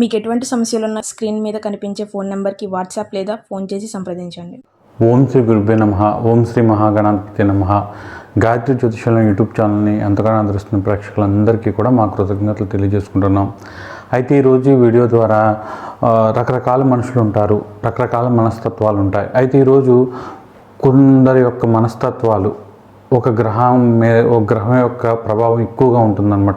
మీకు ఎటువంటి సమస్యలున్న స్క్రీన్ మీద కనిపించే ఫోన్ నెంబర్కి వాట్సాప్ లేదా ఫోన్ చేసి సంప్రదించండి. ఓం శ్రీ గురుభే నమ ఓం శ్రీ మహాగణాధిపతి నమ. గాయత్రి జ్యోతిషాల యూట్యూబ్ ఛానల్ని ఎంతగానో ఆదరిస్తున్న ప్రేక్షకులందరికీ కూడా మా కృతజ్ఞతలు తెలియజేసుకుంటున్నాం. అయితే ఈరోజు ఈ వీడియో ద్వారా రకరకాల మనుషులు ఉంటారు రకరకాల మనస్తత్వాలు ఉంటాయి. అయితే ఈరోజు కొందరి యొక్క మనస్తత్వాలు ఒక గ్రహం మే ఒక గ్రహం యొక్క ప్రభావం ఎక్కువగా ఉంటుందన్నమాట.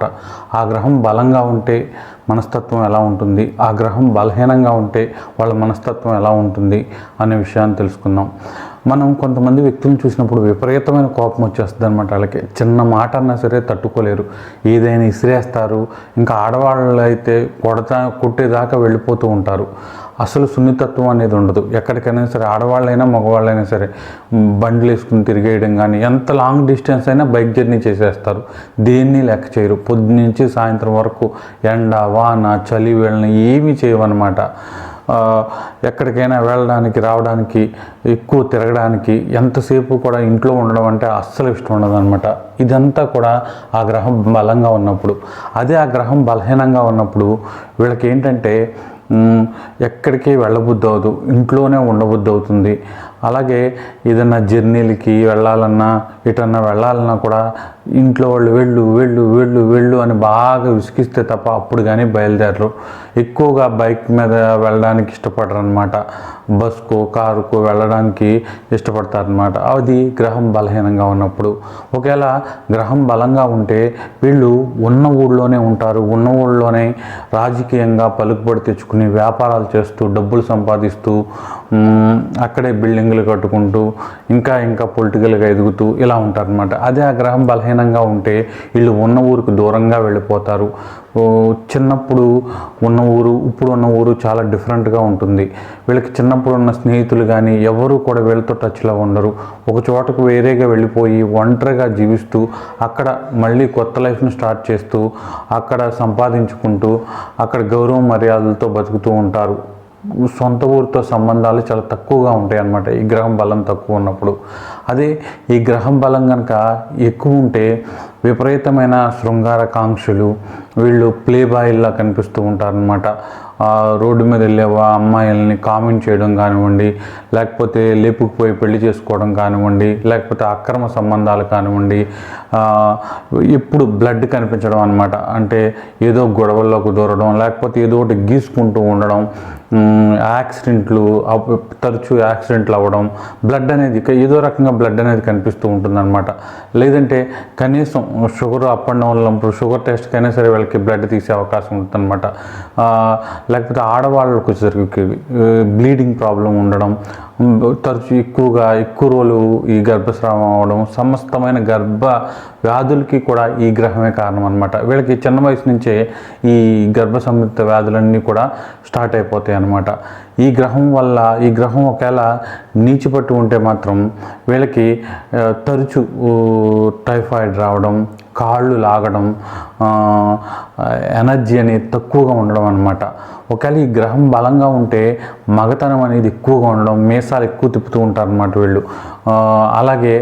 ఆ గ్రహం బలంగా ఉంటే మనస్తత్వం ఎలా ఉంటుంది? ఆ గ్రహం బలహీనంగా ఉంటే వాళ్ళ మనస్తత్వం ఎలా ఉంటుంది? అనే విషయాన్ని తెలుసుకుందాం. మనం కొంతమంది వ్యక్తులను చూసినప్పుడు విపరీతమైన కోపం వచ్చేస్తుంది అనమాట వాళ్ళకి. చిన్న మాట అన్నా సరే తట్టుకోలేరు. ఏదైనా ఇసిరేస్తారు. ఇంకా ఆడవాళ్ళు అయితే కొడతా కొట్టేదాకా వెళ్ళిపోతూ ఉంటారు. అసలు సున్నితత్వం అనేది ఉండదు. ఎక్కడికైనా సరే ఆడవాళ్ళైనా మగవాళ్ళైనా సరే బండ్లు వేసుకుని తిరిగేయడం కానీ ఎంత లాంగ్ డిస్టెన్స్ అయినా బైక్ జర్నీ చేసేస్తారు. దేన్ని లెక్క చేయరు. పొద్దు నుంచి సాయంత్రం వరకు ఎండ వాన చలి వీళ్ళని ఏమీ చేయవన్నమాట. ఎక్కడికైనా వెళ్ళడానికి రావడానికి ఎక్కువ తిరగడానికి ఎంతసేపు కూడా ఇంట్లో ఉండడం అంటే అస్సలు ఇష్టం ఉండదు అనమాట ఇదంతా కూడా ఆ గ్రహం బలంగా ఉన్నప్పుడు. అదే ఆ గ్రహం బలహీనంగా ఉన్నప్పుడు వీళ్ళకి ఏంటంటే ఎక్కడికి వెళ్ళబుద్ధి అవ్వదు. ఇంట్లోనే ఉండబుద్ధి అవుతుంది. అలాగే ఏదన్నా జర్నీలకి వెళ్ళాలన్నా ఎటన్నా వెళ్ళాలన్నా కూడా ఇంట్లో వాళ్ళు వెళ్ళు వెళ్ళు వెళ్ళు వెళ్ళు అని బాగా విసిగిస్తే తప్ప అప్పుడు కానీ బయలుదేరరు. ఎక్కువగా బైక్ మీద వెళ్ళడానికి ఇష్టపడరు అనమాట బస్కో కారుకో వెళ్ళడానికి ఇష్టపడతారనమాట అది గ్రహం బలహీనంగా ఉన్నప్పుడు. ఒకవేళ గ్రహం బలంగా ఉంటే వీళ్ళు ఉన్న ఊళ్ళోనే ఉంటారు. ఉన్న ఊళ్ళోనే రాజకీయంగా పలుకుబడి తెచ్చుకుని వ్యాపారాలు చేస్తూ డబ్బులు సంపాదిస్తూ అక్కడే బిల్డింగులు కట్టుకుంటూ ఇంకా ఇంకా పొలిటికల్గా ఎదుగుతూ ఇలా ఉంటారనమాట అదే ఆ గ్రహం బలహీనంగా ఉంటే వీళ్ళు ఉన్న ఊరికి దూరంగా వెళ్ళిపోతారు. చిన్నప్పుడు ఉన్న ఊరు ఇప్పుడు ఉన్న ఊరు చాలా డిఫరెంట్గా ఉంటుంది. వీళ్ళకి చిన్నప్పుడు ఉన్న స్నేహితులు కానీ ఎవరు కూడా వీళ్ళతో టచ్లో ఉండరు. ఒక చోటకు వేరేగా వెళ్ళిపోయి ఒంటరిగా జీవిస్తూ అక్కడ మళ్ళీ కొత్త లైఫ్ను స్టార్ట్ చేస్తూ అక్కడ సంపాదించుకుంటూ అక్కడ గౌరవ మర్యాదలతో బతుకుతూ ఉంటారు. సొంత ఊరితో సంబంధాలు చాలా తక్కువగా ఉంటాయి అన్నమాట ఈ గ్రహం బలం తక్కువ ఉన్నప్పుడు. అదే ఈ గ్రహం బలం కనుక ఎక్కువ ఉంటే విపరీతమైన శృంగారకాంక్షలు వీళ్ళు ప్లే బాయ్లా కనిపిస్తూ ఉంటారనమాట రోడ్డు మీద వెళ్ళే అమ్మాయిల్ని కామెంట్ చేయడం కానివ్వండి లేకపోతే లేపుకుపోయి పెళ్ళి చేసుకోవడం కానివ్వండి లేకపోతే అక్రమ సంబంధాలు కానివ్వండి ఎప్పుడు బ్లడ్ కనిపించడం అనమాట అంటే ఏదో గొడవల్లోకి దూరడం లేకపోతే ఏదో ఒకటి గీసుకుంటూ ఉండడం యాక్సిడెంట్లు తరచూ యాక్సిడెంట్లు అవ్వడం బ్లడ్ అనేది ఏదో రకంగా బ్లడ్ అనేది కనిపిస్తూ ఉంటుందన్నమాట. లేదంటే కనీసం షుగర్ అప్ అండ్ డౌన్ ఉన్నప్పుడు షుగర్ టెస్ట్కైనా సరే వాళ్ళకి బ్లడ్ తీసే అవకాశం ఉంటుందన్నమాట. లేకపోతే ఆడవాళ్ళకు వచ్చేసరికి బ్లీడింగ్ ప్రాబ్లం ఉండడం తరచు ఎక్కువగా ఎక్కువ రోజులు ఈ గర్భస్రావం అవడం సమస్తమైన గర్భ వ్యాధులకి కూడా ఈ గ్రహమే కారణం అనమాట వీళ్ళకి చిన్న వయసు నుంచే ఈ గర్భ సంబంధిత వ్యాధులన్నీ కూడా స్టార్ట్ అయిపోతాయి అన్నమాట. ఈ గ్రహం వల్ల ఈ గ్రహం ఒకవేళ నీచిపట్టు ఉంటే మాత్రం వీళ్ళకి తరచు టైఫాయిడ్ రావడం కాళ్ళు లాగడం ఎనర్జీ అనేది తక్కువగా ఉండడం అనమాట ఒకవేళ ఈ గ్రహం బలంగా ఉంటే మగతనం అనేది ఎక్కువగా ఉండడం మీసాలు ఎక్కువ తిప్పుతూ ఉంటారు అనమాట వీళ్ళు అలాగే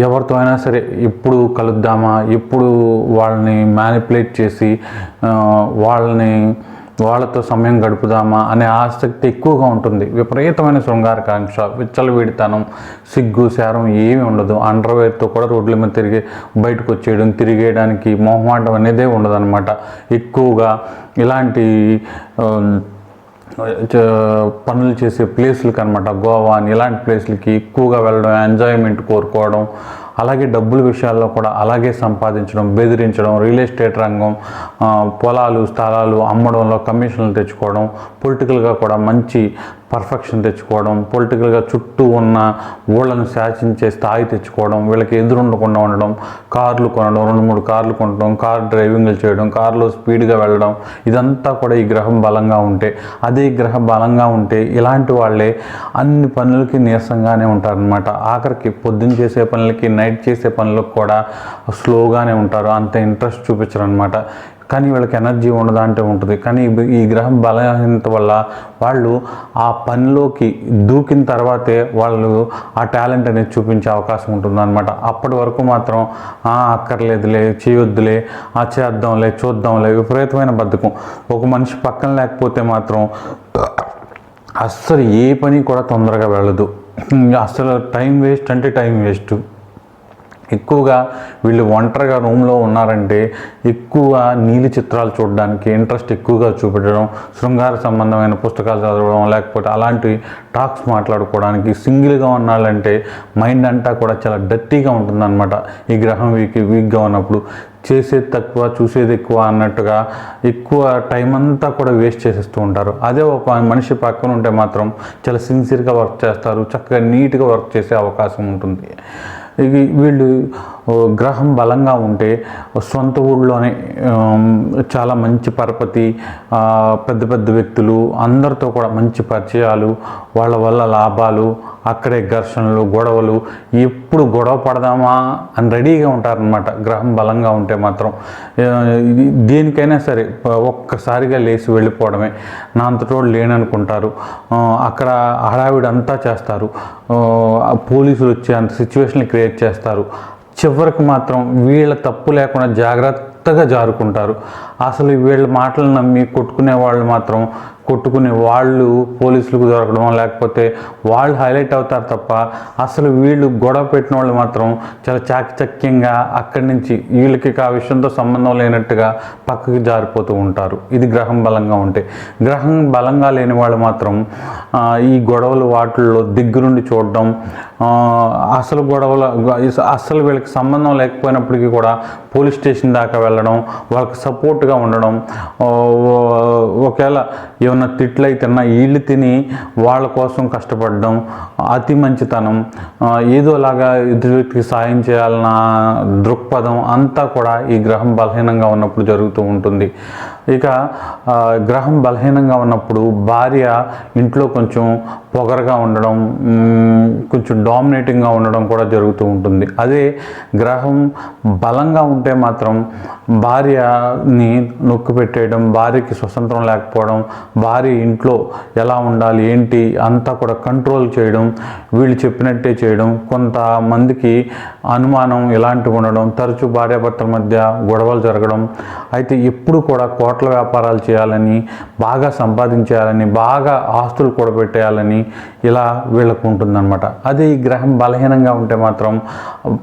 ఎవరితో అయినా సరే ఎప్పుడు కలుద్దామా ఎప్పుడు వాళ్ళని మ్యానిపులేట్ చేసి వాళ్ళని వాళ్ళతో సమయం గడుపుదామా అనే ఆసక్తి ఎక్కువగా ఉంటుంది. విపరీతమైన శృంగారకాంక్ష విచ్చలవిడితనం సిగ్గు శారం ఏమీ ఉండదు. అండర్వేర్తో కూడా రోడ్ల మీద తిరిగి బయటకు వచ్చేయడం తిరిగేయడానికి మొహమాటం అనేదే ఉండదన్నమాట. ఎక్కువగా ఇలాంటి పనులు చేసే ప్లేసులకి అనమాట గోవా అని ఇలాంటి ప్లేస్లకి ఎక్కువగా వెళ్ళడం ఎంజాయ్మెంట్ కోరుకోవడం అలాగే డబ్బుల విషయాల్లో కూడా అలాగే సంపాదించడం బెదిరించడం రియల్ ఎస్టేట్ రంగం పొలాలు స్థలాలు అమ్మడంలో కమిషన్లు తెచ్చుకోవడం పొలిటికల్గా కూడా మంచి పర్ఫెక్షన్ తెచ్చుకోవడం పొలిటికల్గా చుట్టూ ఉన్న ఊళ్ళను శాసించే స్థాయి తెచ్చుకోవడం వీళ్ళకి ఎదురుండకుండా ఉండడం కార్లు కొనడం రెండు మూడు కార్లు కొనడం కార్ డ్రైవింగ్లు చేయడం కార్లో స్పీడ్గా వెళ్ళడం ఇదంతా కూడా ఈ గ్రహం బలంగా ఉంటే అదే గ్రహం బలంగా ఉంటే ఇలాంటి వాళ్ళే అన్ని పనులకి నీరసంగానే ఉంటారనమాట ఆఖరికి పొద్దున్న చేసే పనులకి నైట్ చేసే పనులకు కూడా స్లోగానే ఉంటారు అంత ఇంట్రెస్ట్ చూపించరు అనమాట కానీ వీళ్ళకి ఎనర్జీ ఉండదా అంటే ఉంటుంది. కానీ ఈ- గ్రహం బలహీనత వల్ల వాళ్ళు ఆ పనిలోకి దూకిన తర్వాతే వాళ్ళు ఆ టాలెంట్ అనేది చూపించే అవకాశం ఉంటుంది అనమాట అప్పటి వరకు మాత్రం అక్కర్లేదులే చేయొద్దులే ఆ చేద్దాంలే చూద్దాంలే విపరీతమైన బద్ధకం. ఒక మనిషి పక్కన లేకపోతే మాత్రం అస్సలు ఏ పని కూడా తొందరగా వెళ్ళదు. అసలు టైం వేస్ట్ అంటే టైం వేస్ట్. ఎక్కువగా వీళ్ళు ఒంటరిగా రూమ్లో ఉన్నారంటే ఎక్కువ నీలి చిత్రాలు చూడడానికి ఇంట్రెస్ట్ ఎక్కువగా చూపెట్టడం శృంగార సంబంధమైన పుస్తకాలు చదవడం లేకపోతే అలాంటి టాక్స్ మాట్లాడుకోవడానికి సింగిల్గా ఉన్నాళ్ళంటే మైండ్ అంతా కూడా చాలా డర్టీగా ఉంటుందన్నమాట. ఈ గ్రహం వీక్ వీక్గా ఉన్నప్పుడు చేసేది తక్కువ చూసేది ఎక్కువ అన్నట్టుగా ఎక్కువ టైం అంతా కూడా వేస్ట్ చేసేస్తూ ఉంటారు. అదే ఒక మనిషి పక్కన ఉంటే మాత్రం చాలా సిన్సియర్గా వర్క్ చేస్తారు చక్కగా నీట్గా వర్క్ చేసే అవకాశం ఉంటుంది. వీళ్ళు గ్రహం బలంగా ఉంటే సొంత ఊళ్ళోనే చాలా మంచి పరపతి పెద్ద పెద్ద వ్యక్తులు అందరితో కూడా మంచి పరిచయాలు వాళ్ళ వల్ల లాభాలు అక్కడే ఘర్షణలు గొడవలు ఎప్పుడు గొడవ పడదామా అని రెడీగా ఉంటారనమాట గ్రహం బలంగా ఉంటే మాత్రం. దేనికైనా సరే ఒక్కసారిగా లేచి వెళ్ళిపోవడమే. నా అంతటోడు లేననుకుంటారు. అక్కడ హడావిడంతా చేస్తారు. పోలీసులు వచ్చే అంత సిచ్యువేషన్ క్రియేట్ చేస్తారు. చివరికి మాత్రం వీళ్ళ తప్పు లేకుండా జాగ్రత్తగా జారుకుంటారు. అసలు వీళ్ళ మాటలు నమ్మి కొట్టుకునే వాళ్ళు మాత్రం కొట్టుకునే వాళ్ళు పోలీసులకు దొరకడం లేకపోతే వాళ్ళు హైలైట్ అవుతారు తప్ప అసలు వీళ్ళు గొడవ పెట్టిన వాళ్ళు మాత్రం చాలా చాకచక్యంగా అక్కడి నుంచి వీళ్ళకి ఆ విషయంతో సంబంధం లేనట్టుగా పక్కకి జారిపోతూ ఉంటారు. ఇది గ్రహం బలంగా ఉంటే. గ్రహం బలంగా లేని వాళ్ళు మాత్రం ఈ గొడవలు వాటిల్లో దగ్గరుండి చూడడం అసలు గొడవల అసలు వీళ్ళకి సంబంధం లేకపోయినప్పటికీ కూడా పోలీస్ స్టేషన్ దాకా వెళ్ళడం వాళ్ళకి సపోర్ట్గా ఉండడం ఒకవేళ ఒకవేళ ఏమన్నా తిట్లు అయితేనా వీళ్ళు తిని వాళ్ళ కోసం కష్టపడడం అతి మంచితనం ఏదోలాగా ఎదుటి వ్యక్తికి సాయం చేయాలన్న దృక్పథం అంతా కూడా ఈ గ్రహం బలహీనంగా ఉన్నప్పుడు జరుగుతూ ఉంటుంది. ఇక గ్రహం బలహీనంగా ఉన్నప్పుడు భార్య ఇంట్లో కొంచెం పొగరగా ఉండడం కొంచెం డామినేటింగ్గా ఉండడం కూడా జరుగుతూ ఉంటుంది. అదే గ్రహం బలంగా ఉంటే మాత్రం భార్యని నొక్కి పెట్టేయడం భార్యకి స్వతంత్రం లేకపోవడం భార్య ఇంట్లో ఎలా ఉండాలి ఏంటి అంతా కూడా కంట్రోల్ చేయడం వీళ్ళు చెప్పినట్టే చేయడం కొంతమందికి అనుమానం ఇలాంటివి ఉండడం తరచూ భార్యాభర్తల మధ్య గొడవలు జరగడం అయితే ఎప్పుడు కూడా కోట కోట్ల వ్యాపారాలు చేయాలని బాగా సంపాదించేయాలని బాగా ఆస్తులు కూడబెట్టేయాలని ఇలా వీళ్ళకు ఉంటుందన్నమాట. అదే ఈ గ్రహం బలహీనంగా ఉంటే మాత్రం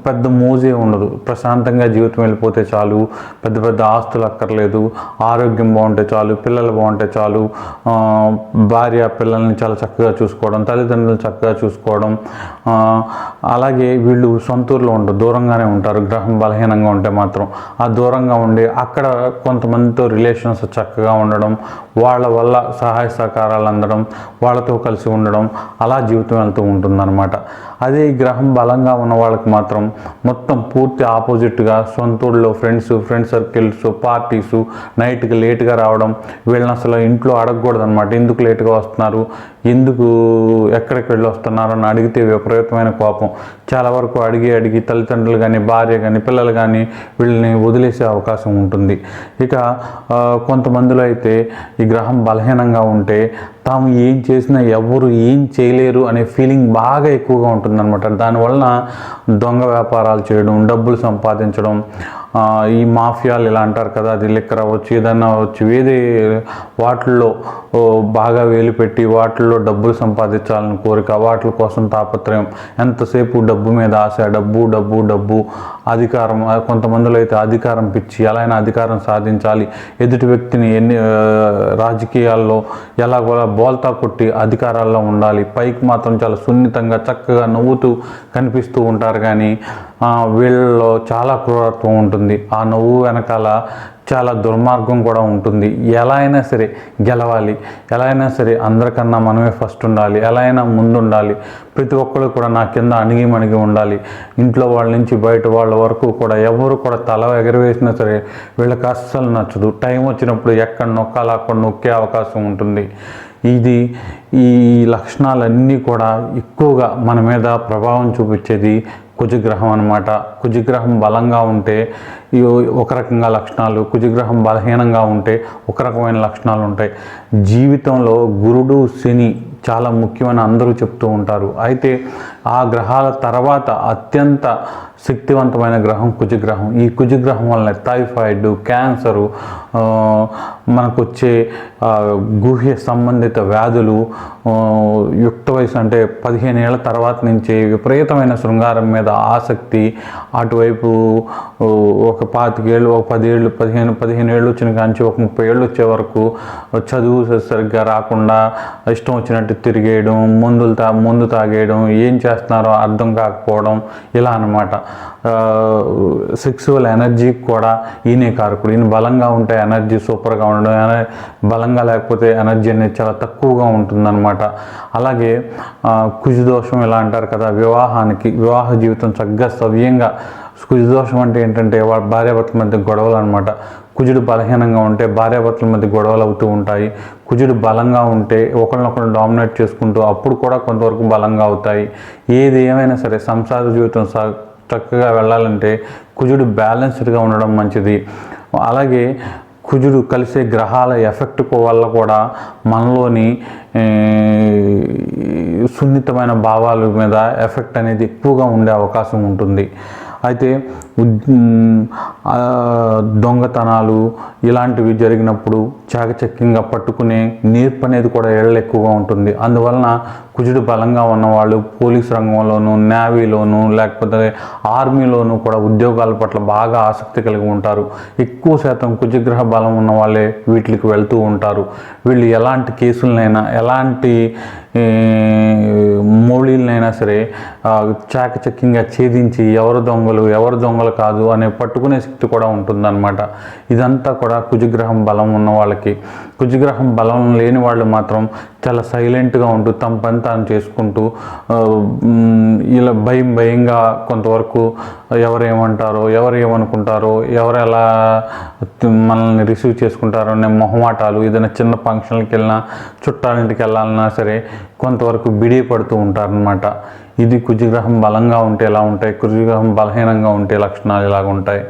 పెద్ద మోజే ఉండదు. ప్రశాంతంగా జీవితం వెళ్ళిపోతే చాలు. పెద్ద పెద్ద ఆస్తులు అక్కర్లేదు. ఆరోగ్యం బాగుంటే చాలు. పిల్లలు బాగుంటే చాలు. భార్య పిల్లల్ని చాలా చక్కగా చూసుకోవడం తల్లిదండ్రులు చక్కగా చూసుకోవడం అలాగే వీళ్ళు సొంత ఊర్లో దూరంగానే ఉంటారు. గ్రహం బలహీనంగా ఉంటే మాత్రం. ఆ దూరంగా ఉండి అక్కడ కొంతమందితో రిలేషన్స్ చక్కగా ఉండడం వాళ్ళ వల్ల సహాయ సహకారాలు అందడం వాళ్ళతో కలిసి ఉండడం అలా జీవితం వెళ్తూ ఉంటుందన్నమాట. అదే ఈ గ్రహం బలంగా ఉన్న వాళ్ళకి మాత్రం మొత్తం పూర్తి ఆపోజిట్గా సొంత ఊళ్ళో ఫ్రెండ్స్ ఫ్రెండ్ సర్కిల్స్ పార్టీస్ నైట్కి లేట్గా రావడం వీళ్ళని అసలు ఇంట్లో అడగకూడదు అనమాట ఎందుకు లేట్గా వస్తున్నారు? ఎందుకు ఎక్కడికి వెళ్ళి వస్తున్నారు అని అడిగితే విపరీతమైన కోపం. చాలా వరకు అడిగి అడిగి తల్లిదండ్రులు కానీ భార్య కానీ పిల్లలు కానీ వీళ్ళని వదిలేసే అవకాశం ఉంటుంది. ఇక కొంతమందిలో అయితే ఈ గ్రహం బలహీనంగా ఉంటే తాము ఏం చేసినా ఎవరు ఏం చేయలేరు అనే ఫీలింగ్ బాగా ఎక్కువగా ఉంటుంది. ఉంటుందన్నమాట. దానివలన దొంగ వ్యాపారాలు చేయడం డబ్బులు సంపాదించడం ఈ మాఫియాలు ఇలా అంటారు కదా అది లిక్కర్ అవ్వచ్చు ఏదన్నా అవ్వచ్చు ఏది వాటిల్లో బాగా వేలు పెట్టి వాటిల్లో డబ్బులు సంపాదించాలని కోరిక వాటి కోసం తాపత్రయం ఎంతసేపు డబ్బు మీద ఆశ డబ్బు డబ్బు డబ్బు అధికారం కొంతమందిలో అయితే అధికారం పిచ్చి ఎలా అయినా అధికారం సాధించాలి. ఎదుటి వ్యక్తిని ఎన్ని రాజకీయాల్లో ఎలాగోలా బోల్తా కొట్టి అధికారాల్లో ఉండాలి. పైకి మాత్రం చాలా సున్నితంగా చక్కగా నవ్వుతూ కనిపిస్తూ ఉంటారు కానీ వీళ్ళలో చాలా క్రూరత్వం ఉంటుంది. ఆ నవ్వు వెనకాల చాలా దుర్మార్గం కూడా ఉంటుంది. ఎలా అయినా సరే గెలవాలి. ఎలా అయినా సరే అందరికన్నా మనమే ఫస్ట్ ఉండాలి. ఎలా అయినా ముందుండాలి. ప్రతి ఒక్కరు కూడా నా కింద అణిగి మణిగి ఉండాలి. ఇంట్లో వాళ్ళ నుంచి బయట వాళ్ళ వరకు కూడా ఎవరు కూడా తల ఎగరవేసినా సరే వీళ్ళకి అస్సలు నచ్చదు. టైం వచ్చినప్పుడు ఎక్కడ నొక్కాలి అక్కడ నొక్కే అవకాశం ఉంటుంది. ఇది ఈ లక్షణాలన్నీ కూడా ఎక్కువగా మన మీద ప్రభావం చూపించేది కుజగ్రహం అనమాట కుజగ్రహం బలంగా ఉంటే ఒక రకంగా లక్షణాలు కుజగ్రహం బలహీనంగా ఉంటే ఒక రకమైన లక్షణాలు ఉంటాయి. జీవితంలో గురుడు శని చాలా ముఖ్యమని అందరూ చెప్తూ ఉంటారు. అయితే ఆ గ్రహాల తర్వాత అత్యంత శక్తివంతమైన గ్రహం కుజగ్రహం. ఈ కుజగ్రహం వలన టైఫాయిడ్ క్యాన్సరు మనకు వచ్చే గుహ్య సంబంధిత వ్యాధులు యుక్త వయసు అంటే పదిహేను ఏళ్ళ తర్వాత నుంచి విపరీతమైన శృంగారం మీద ఆసక్తి అటువైపు ఒక పాతికేళ్ళు ఒక పదేళ్ళు పదిహేను పదిహేను ఏళ్ళు వచ్చిన కాంచి ఒక ముప్పై ఏళ్ళు వచ్చే వరకు చదువు సరిగ్గా రాకుండా ఇష్టం వచ్చినట్టు తిరిగేయడం మందులు తా మందు తాగేయడం ఏం చేస్తున్నారో అర్థం కాకపోవడం ఇలా అనమాట సెక్సువల్ ఎనర్జీ కూడా ఈయనే కారకుడు. ఈయన బలంగా ఉంటే ఎనర్జీ సూపర్గా ఉండడం బలంగా లేకపోతే ఎనర్జీ అనేది చాలా తక్కువగా ఉంటుందన్నమాట. అలాగే కుజదోషం ఇలా అంటారు కదా వివాహానికి వివాహ జీవితం చక్కగా సవ్యంగా కుజదోషం అంటే ఏంటంటే వాళ్ళ భార్యాభర్తల మధ్య గొడవలు అనమాట కుజుడు బలహీనంగా ఉంటే భార్యాభర్తల మధ్య గొడవలు అవుతూ ఉంటాయి. కుజుడు బలంగా ఉంటే ఒకరినొకరు డామినేట్ చేసుకుంటూ అప్పుడు కూడా కొంతవరకు బలంగా అవుతాయి. ఏది ఏమైనా సరే సంసార జీవితం స- చక్కగా వెళ్ళాలంటే కుజుడు బ్యాలెన్స్డ్గా ఉండడం మంచిది. అలాగే కుజుడు కలిసే గ్రహాల ఎఫెక్ట్ వల్ల కూడా మనలోని సున్నితమైన భావాల మీద ఎఫెక్ట్ అనేది ఎక్కువగా ఉండే అవకాశం ఉంటుంది. అయితే దొంగతనాలు ఇలాంటివి జరిగినప్పుడు చాకచక్యంగా పట్టుకునే నేర్పు అనేది కూడా ఏళ్ళ ఎక్కువగా ఉంటుంది. అందువలన కుజుడు బలంగా ఉన్నవాళ్ళు పోలీస్ రంగంలోనూ నేవీలోను లేకపోతే ఆర్మీలోనూ కూడా ఉద్యోగాల పట్ల బాగా ఆసక్తి కలిగి ఉంటారు. ఎక్కువ శాతం కుజగ్రహ బలం ఉన్న వాళ్ళే వీటికి వెళ్తూ ఉంటారు. వీళ్ళు ఎలాంటి కేసులనైనా ఎలాంటి ఏ, మౌళీలనైనా సరే చాకచక్యంగా ఛేదించి ఎవరు దొంగలు ఎవరు దొంగలు కాదు అనే పట్టుకునే శక్తి కూడా ఉంటుందన్నమాట. ఇదంతా కూడా కుజగ్రహం బలం ఉన్న వాళ్ళకి కుజగ్రహం బలం లేని వాళ్ళు మాత్రం చాలా సైలెంట్గా ఉంటూ తమ పని తాను చేసుకుంటూ ఇలా భయం భయంగా కొంతవరకు ఎవరేమంటారో ఎవరు ఏమనుకుంటారో ఎవరు ఎలా మనల్ని రిసీవ్ చేసుకుంటారో అనే మొహమాటాలు ఏదైనా చిన్న ఫంక్షన్కి వెళ్ళినా చుట్టాలింటికి వెళ్ళాలన్నా సరే కొంతవరకు బిడి పడుతూ ఉంటారనమాట ఇది కుజగ్రహం బలంగా ఉంటే ఎలా ఉంటాయి? కుజగ్రహం బలహీనంగా ఉంటే లక్షణాలు ఇలాగ ఉంటాయి